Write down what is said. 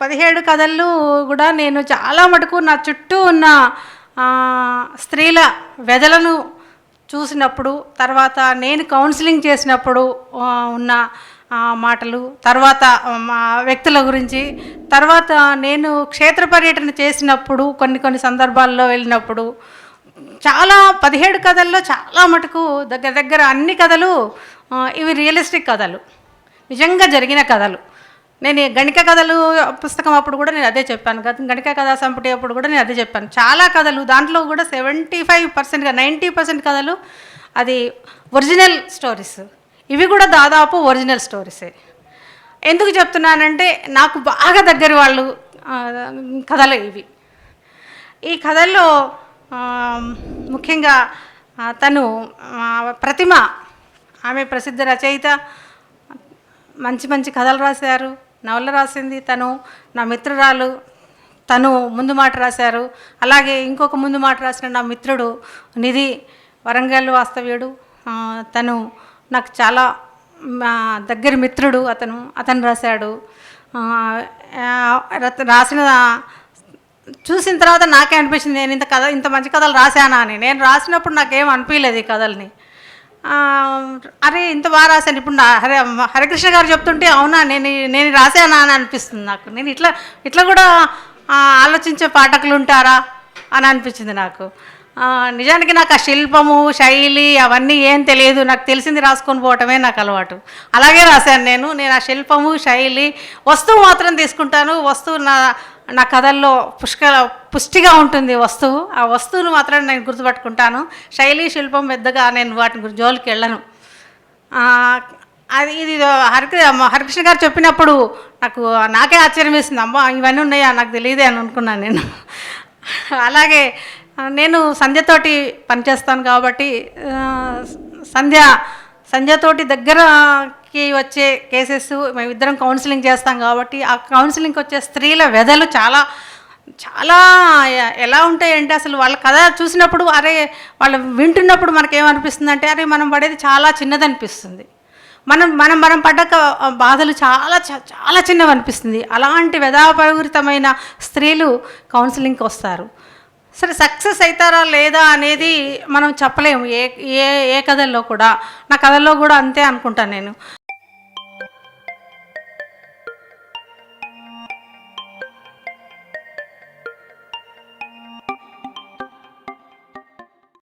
పదిహేడు కథలు కూడా నేను చాలా మటుకు నా చుట్టూ ఉన్న స్త్రీల వెదలను చూసినప్పుడు తర్వాత నేను కౌన్సిలింగ్ చేసినప్పుడు ఉన్న మాటలు తర్వాత మా వ్యక్తుల గురించి తర్వాత నేను క్షేత్ర పర్యటన చేసినప్పుడు కొన్ని కొన్ని సందర్భాల్లో వెళ్ళినప్పుడు చాలా పదిహేడు కథల్లో చాలా మటుకు దగ్గర దగ్గర అన్ని కథలు ఇవి రియలిస్టిక్ కథలు. నిజంగా జరిగిన కథలు. నేను గణిక కథలు పుస్తకం అప్పుడు కూడా నేను అదే చెప్పాను గణిక కథా సంపుటి అప్పుడు కూడా నేను అదే చెప్పాను. చాలా కథలు దాంట్లో కూడా సెవెంటీ ఫైవ్ పర్సెంట్గా నైంటీ పర్సెంట్ కథలు అది ఒరిజినల్ స్టోరీస్ ఇవి కూడా దాదాపు ఒరిజినల్ స్టోరీసే ఎందుకు చెప్తున్నానంటే నాకు బాగా దగ్గర వాళ్ళు కథలు ఇవి. ఈ కథల్లో ముఖ్యంగా తను ప్రతిమ ఆమె ప్రసిద్ధ రచయిత మంచి మంచి కథలు రాశారు. నవల రాసింది తను నా మిత్రురాలు తను ముందు మాట రాశారు. అలాగే ఇంకొక ముందు మాట రాసిన నా మిత్రుడు నిధి వరంగల్ వాస్తవ్యుడు. తను నాకు చాలా మా దగ్గర మిత్రుడు అతను అతను రాశాడు. రాసిన చూసిన తర్వాత నాకే అనిపించింది నేను ఇంత కథ ఇంత మంచి కథలు రాశానా అని. నేను రాసినప్పుడు నాకేం అనిపించలేదు ఈ కథల్ని. అరే ఇంత బాగా రాశాను. ఇప్పుడు నా హరే హరికృష్ణ గారు చెప్తుంటే అవునా నేను నేను రాశానా అని అనిపిస్తుంది నాకు. నేను ఇట్లా ఇట్లా కూడా ఆలోచించే పాఠకులు ఉంటారా అని అనిపించింది నాకు. నిజానికి నాకు ఆ శిల్పము శైలి అవన్నీ ఏం తెలియదు. నాకు తెలిసింది రాసుకొని పోవటమే నాకు అలవాటు. అలాగే రాశాను నేను. నేను ఆ శిల్పము శైలి వస్తువు మాత్రం తీసుకుంటాను. వస్తువు నా నా కథల్లో పుష్కల పుష్టిగా ఉంటుంది వస్తువు. ఆ వస్తువును మాత్రం నేను గుర్తుపట్టుకుంటాను. శైలి శిల్పం పెద్దగా నేను వాటిని గురించి జోలికి వెళ్ళను. అది ఇది హరి హరికృష్ణ గారు చెప్పినప్పుడు నాకు నాకే ఆశ్చర్యం వేసింది. అమ్మ ఇవన్నీ ఉన్నాయా? నాకు తెలియదే అని అనుకున్నాను నేను. అలాగే నేను సంధ్యతోటి పనిచేస్తాను కాబట్టి సంధ్య సంధ్యతోటి దగ్గర కి వచ్చే కేసెస్ మేమిద్దరం కౌన్సిలింగ్ చేస్తాం కాబట్టి ఆ కౌన్సిలింగ్కి వచ్చే స్త్రీల వెదలు చాలా చాలా ఎలా ఉంటాయంటే అసలు వాళ్ళ కథ చూసినప్పుడు అరే వాళ్ళు వింటున్నప్పుడు మనకేమనిపిస్తుంది అంటే అరే మనం పడేది చాలా చిన్నదనిపిస్తుంది. మనం మనం మనం పడ్డ బాధలు చాలా చ- చాలా చిన్నవి అనిపిస్తుంది అలాంటి వ్యధాపరితమైన స్త్రీలు కౌన్సిలింగ్కి వస్తారు. సరే సక్సెస్ అవుతారా లేదా అనేది మనం చెప్పలేము. ఏ ఏ ఏ కథల్లో కూడా. నా కథల్లో కూడా అంతే అనుకుంటాను నేను.